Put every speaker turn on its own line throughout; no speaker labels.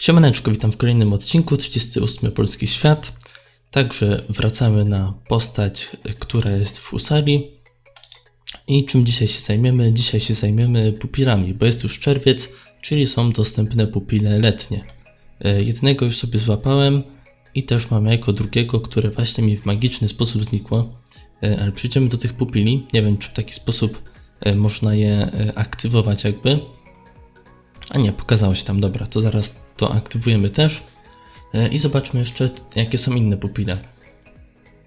Siemaneczko, witam w kolejnym odcinku 38 Polski Świat. Także wracamy na postać, która jest w Usari. I czym dzisiaj się zajmiemy? Dzisiaj się zajmiemy pupilami, bo jest już czerwiec, czyli są dostępne pupile letnie. E, Jednego już sobie złapałem i też mam jako drugiego, które właśnie mi w magiczny sposób znikło. E, Ale przejdziemy do tych pupili. Nie wiem, czy w taki sposób e, można je aktywować jakby. A nie, pokazało się tam, dobra, to zaraz to aktywujemy też. E, I zobaczmy jeszcze, jakie są inne pupile.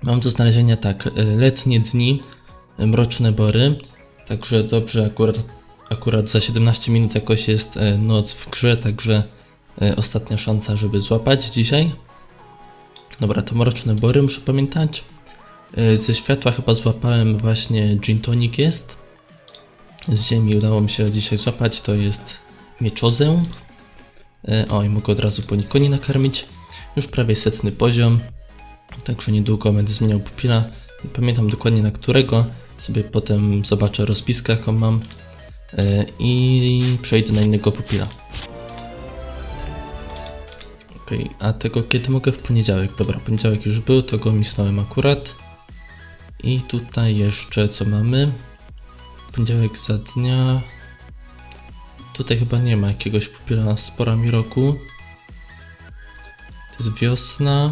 Mam do znalezienia tak, e, letnie dni, e, mroczne bory. Także dobrze, akurat, akurat za 17 minut jakoś jest noc w grze, także ostatnia szansa, żeby złapać dzisiaj. Dobra, to mroczne bory muszę pamiętać. Ze światła chyba złapałem właśnie gin tonic jest. Z ziemi udało mi się dzisiaj złapać, to jest mieczozę. E, O, i mogę od razu po Nikonie nakarmić. Już prawie setny poziom, także niedługo będę zmieniał pupila. Nie pamiętam dokładnie na którego, sobie potem zobaczę rozpiskę jaką mam e, i przejdę na innego pupila. Okej, a tego kiedy mogę? W poniedziałek. Dobra, poniedziałek już był, to go misnąłem akurat. I tutaj jeszcze co mamy? Poniedziałek za dnia. Tutaj chyba nie ma jakiegoś pupila z porami roku. To jest wiosna.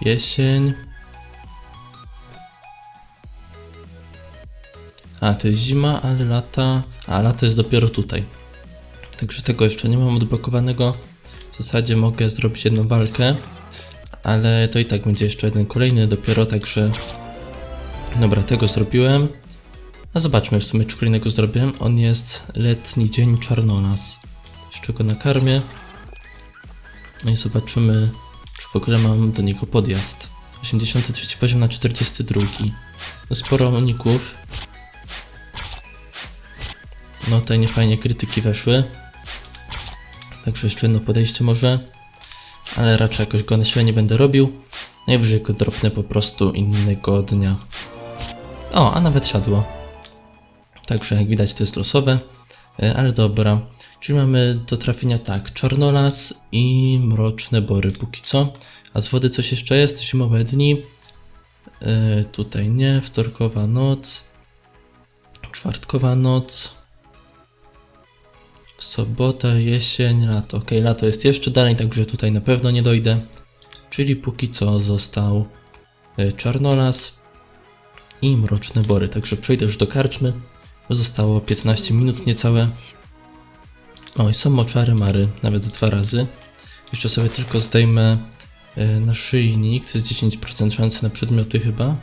Jesień. A, to jest zima, ale lata. A, lato jest dopiero tutaj. Także tego jeszcze nie mam odblokowanego. W zasadzie mogę zrobić jedną walkę, ale to i tak będzie jeszcze jeden kolejny dopiero, także. Dobra, tego zrobiłem. A zobaczmy w sumie, czy kolejnego zrobię. On jest letni dzień czarnolas. Jeszcze go nakarmię. No i zobaczymy, czy w ogóle mam do niego podjazd. 83 poziom na 42. No sporo uników. No tutaj niefajnie krytyki weszły. Także jeszcze jedno podejście może. Ale raczej jakoś go na siłę nie będę robił. Najwyżej go dropnę po prostu innego dnia. O, a nawet siadło. Także jak widać to jest losowe, E, ale dobra. Czyli mamy do trafienia tak, czarnolas i mroczne bory póki co. A z wody coś jeszcze jest? Zimowe dni. E, tutaj nie, wtorkowa noc. Czwartkowa noc. Sobota, jesień, lato. Ok, lato jest jeszcze dalej, także tutaj na pewno nie dojdę. Czyli póki co został e, czarnolas i mroczne bory. Także przejdę już do karczmy. Zostało 15 minut niecałe. Oj, są moczary mary, nawet dwa razy. Jeszcze sobie tylko zdejmę e, naszyjnik, to jest 10% szansy na przedmioty chyba.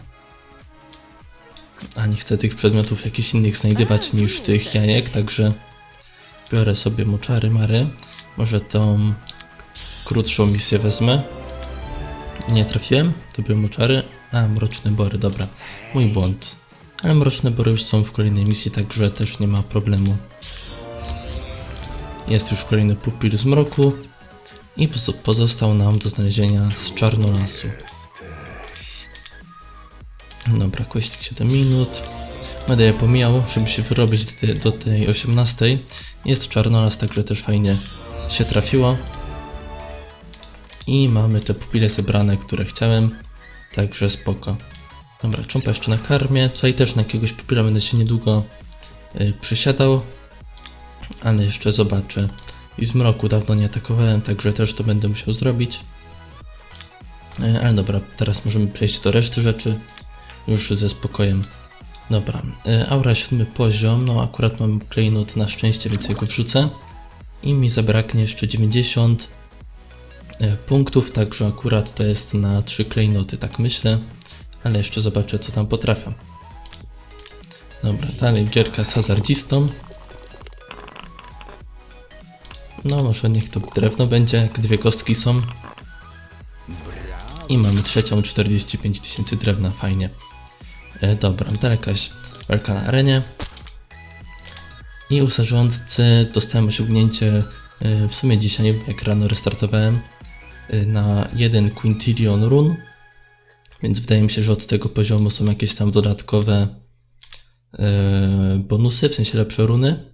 A nie chcę tych przedmiotów jakichś innych znajdywać niż tych jajek, także biorę sobie moczary mary. Może tą krótszą misję wezmę. Nie trafiłem, to były moczary. A, mroczne bory, dobra. Mój błąd. Ale mroczne bory już są w kolejnej misji, także też nie ma problemu. Jest już kolejny pupil z mroku. I pozo- pozostał nam do znalezienia z czarnolasu. Dobra, kościk 7 minut. Będę je pomijał, żeby się wyrobić do tej, do tej 18. Jest czarnolas, także też fajnie się trafiło. I mamy te pupile zebrane, które chciałem. Także spoko. Dobra, cząpa jeszcze na karmie. Tutaj też na jakiegoś pupila będę się niedługo y, przysiadał. Ale jeszcze zobaczę. I z mroku dawno nie atakowałem, także też to będę musiał zrobić. Y, ale dobra, teraz możemy przejść do reszty rzeczy. Już ze spokojem. Dobra, y, aura siódmy poziom. No akurat mam klejnot na szczęście, więc jego wrzucę. I mi zabraknie jeszcze 90 e, punktów, także akurat to jest na 3 klejnoty, tak myślę. Ale jeszcze zobaczę, co tam potrafię. Dobra, dalej gierka z hazardzistą. No, może niech to drewno będzie, jak dwie kostki są. I mamy trzecią 45 tysięcy drewna, fajnie. E, dobra, to jakaś walka na arenie. I u zarządcy dostałem osiągnięcie e, w sumie dzisiaj, jak rano restartowałem, e, na 1 quintillion run. Więc wydaje mi się, że od tego poziomu są jakieś tam dodatkowe e, bonusy, w sensie lepsze runy.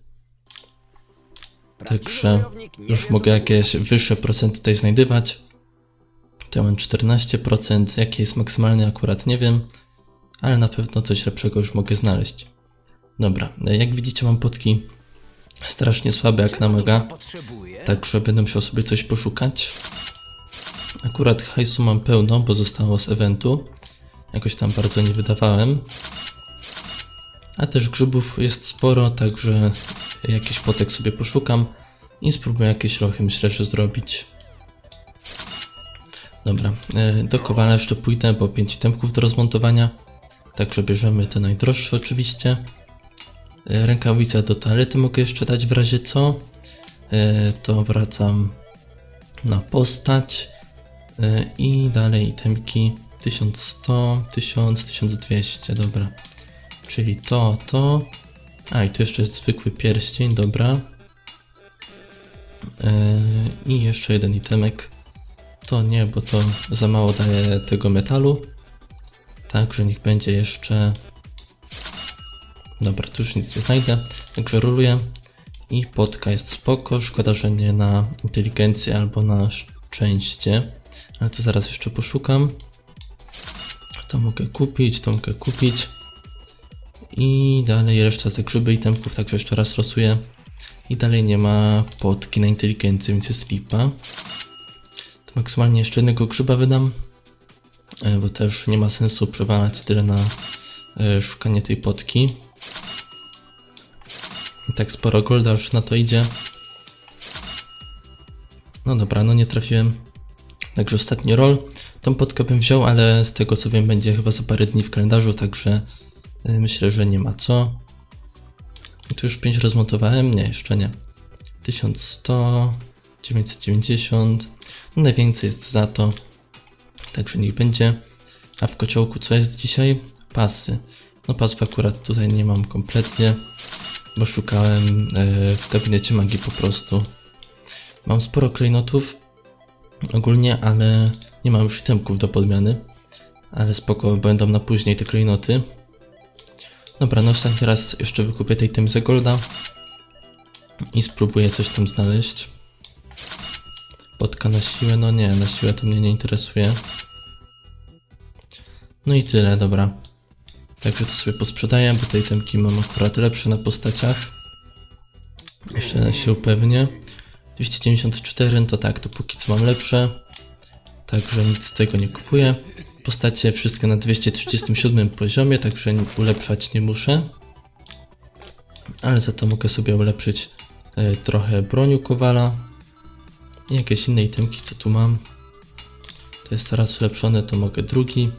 Także już mogę jakieś wyższe procenty tutaj znajdywać. Tutaj mam 14%, jakie jest maksymalnie akurat nie wiem, ale na pewno coś lepszego już mogę znaleźć. Dobra, e, jak widzicie mam potki strasznie słabe jak na
Potrzebuję.
także będę musiał sobie coś poszukać. Akurat hajsu mam pełno, bo zostało z eventu. Jakoś tam bardzo nie wydawałem. A też grzybów jest sporo, także jakiś potek sobie poszukam i spróbuję jakieś lochy myślę, że zrobić. Dobra, e, do kowala jeszcze pójdę, bo 5 temków do rozmontowania. Także bierzemy te najdroższe oczywiście. E, Rękawice do toalety mogę jeszcze dać w razie co. E, To wracam na postać. E, I dalej itemki 1100, 1000, 1200, dobra. Czyli to, to. A i tu jeszcze jest zwykły pierścień, dobra. E, I jeszcze jeden itemek. To nie, bo to za mało daje tego metalu. Także niech będzie jeszcze. Dobra, tu już nic nie znajdę. Także roluję. I potka jest spoko. Szkoda, że nie na inteligencję albo na szczęście. Ale to zaraz jeszcze poszukam. To mogę kupić, to mogę kupić. I dalej reszta za grzyby i tempków, także jeszcze raz losuję. I dalej nie ma potki na inteligencję, więc jest lipa. To maksymalnie jeszcze jednego grzyba wydam, e, bo też nie ma sensu przewalać tyle na e, szukanie tej potki. I tak sporo golda już na to idzie. No dobra, no nie trafiłem. Także ostatni roll. Tą potkę bym wziął, ale z tego co wiem będzie chyba za parę dni w kalendarzu, także y, myślę, że nie ma co. I tu już 5 rozmontowałem? Nie, jeszcze nie. 1100, 990. No najwięcej jest za to. Także niech będzie. A w kociołku co jest dzisiaj? Pasy. No pasów akurat tutaj nie mam kompletnie, bo szukałem y, w gabinecie magii po prostu. Mam sporo klejnotów ogólnie, ale nie mam już itemków do podmiany. Ale spoko, będą na później te klejnoty. Dobra, no ostatni raz jeszcze wykupię tej tym za golda. I spróbuję coś tam znaleźć. Potka na siłę, no nie, na siłę to mnie nie interesuje. No i tyle, dobra. Także to sobie posprzedaję, bo tej temki mam akurat lepsze na postaciach. Jeszcze się upewnię. 294 to tak, to póki co mam lepsze. Także nic z tego nie kupuję. Postacie wszystkie na 237 poziomie, także ulepszać nie muszę. Ale za to mogę sobie ulepszyć e, trochę broniu kowala. I jakieś inne itemki, co tu mam. To jest raz ulepszone, to mogę drugi.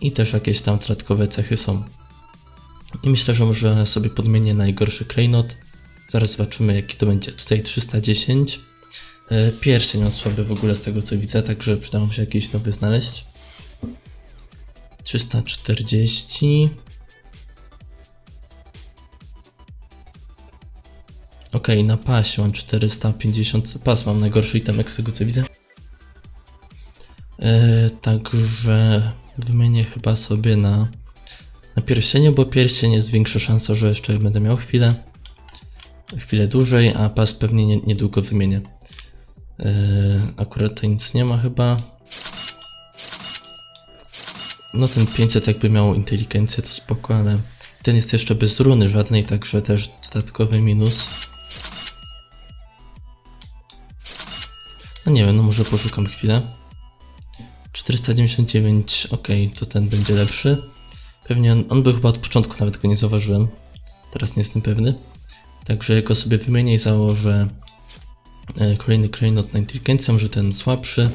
I też jakieś tam dodatkowe cechy są. I myślę, że może sobie podmienię najgorszy klejnot. Zaraz zobaczymy jaki to będzie. Tutaj 310. E, Pierścień mam słaby w ogóle z tego co widzę, także przydało mi się jakiś nowy znaleźć. 340. Ok, na pasie mam 450. Pas mam najgorszy itemek z tego co widzę. E, także wymienię chyba sobie na, na pierścienie, bo pierścień jest większa szansa, że jeszcze będę miał chwilę. Chwilę dłużej, a pas pewnie nie, niedługo wymienię. E, akurat tutaj nic nie ma chyba. No ten 500 jakby miał inteligencję to spoko, ale ten jest jeszcze bez runy żadnej, także też dodatkowy minus. No nie wiem, no może poszukam chwilę. 499, ok, to ten będzie lepszy. Pewnie on, on był chyba od początku, nawet go nie zauważyłem. Teraz nie jestem pewny. Także ja go sobie wymienię i założę e, kolejny klejnot na inteligencję, może ten słabszy.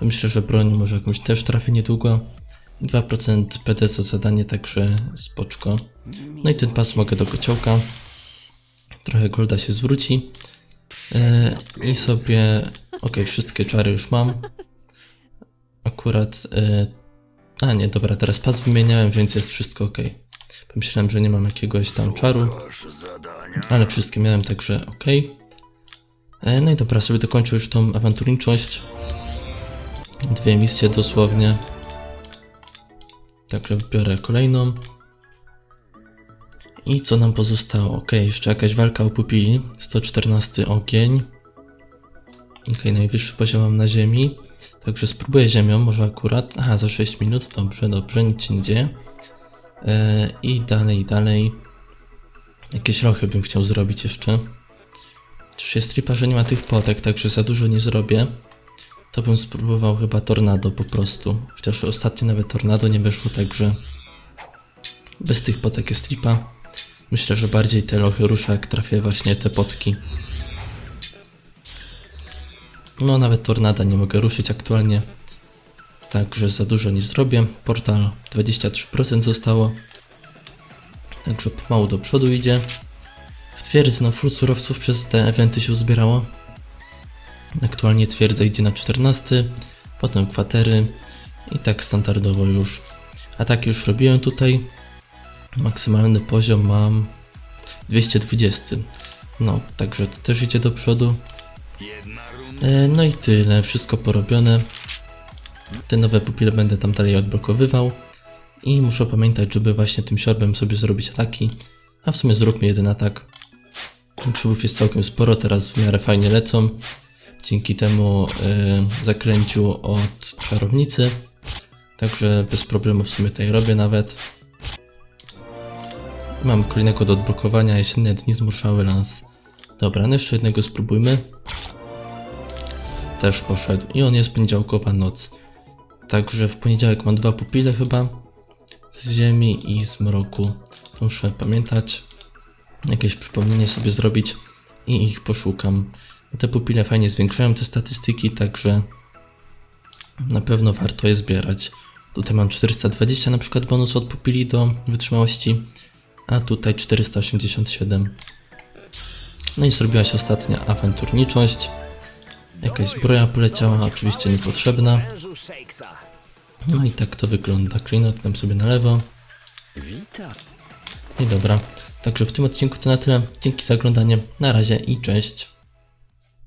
Myślę, że broń może jakąś też trafię niedługo. 2% PD za zadanie, także spoczko. No i ten pas mogę do kociołka. Trochę golda się zwróci. E, I sobie... Ok, wszystkie czary już mam. Akurat... E, a nie, dobra, teraz pas wymieniałem, więc jest wszystko ok. Pomyślałem, że nie mam jakiegoś tam czaru. Ale wszystkie miałem, także ok. E, no i dobra, sobie dokończę już tą awanturniczość. Dwie misje dosłownie. Także biorę kolejną. I co nam pozostało? Ok, jeszcze jakaś walka o pupili. 114 ogień. Ok, najwyższy poziom mam na ziemi. Także spróbuję ziemią, może akurat. Aha, za 6 minut. Dobrze, dobrze, nic się nie dzieje. E, I dalej, dalej. Jakieś rochy bym chciał zrobić jeszcze. Chociaż jest tripa, że nie ma tych potek, także za dużo nie zrobię. To bym spróbował chyba tornado po prostu. Chociaż ostatnio nawet tornado nie wyszło, także bez tych potek jest tripa. Myślę, że bardziej te lochy rusza, jak trafię właśnie te potki. No, nawet tornada nie mogę ruszyć aktualnie. Także za dużo nie zrobię. Portal 23% zostało. Także pomału do przodu idzie. W twierdzy, no full surowców przez te eventy się uzbierało. Aktualnie twierdza idzie na 14, potem kwatery i tak standardowo już. A tak już robiłem tutaj. Maksymalny poziom mam 220. No, także to też idzie do przodu. E, no i tyle, wszystko porobione. Te nowe pupile będę tam dalej odblokowywał. I muszę pamiętać, żeby właśnie tym siorbem sobie zrobić ataki. A w sumie zróbmy jeden atak. Grzybów jest całkiem sporo, teraz w miarę fajnie lecą. Dzięki temu y, zakręciu od czarownicy. Także bez problemu w sumie tutaj robię nawet. Mam kolejnego do odblokowania, jesienne dni zmuszały lans. Dobra, no jeszcze jednego spróbujmy. Też poszedł i on jest poniedziałkowa noc. Także w poniedziałek mam dwa pupile chyba. Z ziemi i z mroku. Muszę pamiętać. Jakieś przypomnienie sobie zrobić i ich poszukam. Te pupile fajnie zwiększają te statystyki, także na pewno warto je zbierać. Tutaj mam 420 na przykład bonus od pupili do wytrzymałości, a tutaj 487. No i zrobiła się ostatnia awanturniczość. Jakaś zbroja poleciała, oczywiście niepotrzebna. No i tak to wygląda. Klinot dam sobie na lewo.
Witam.
I dobra. Także w tym odcinku to na tyle. Dzięki za oglądanie. Na razie i cześć.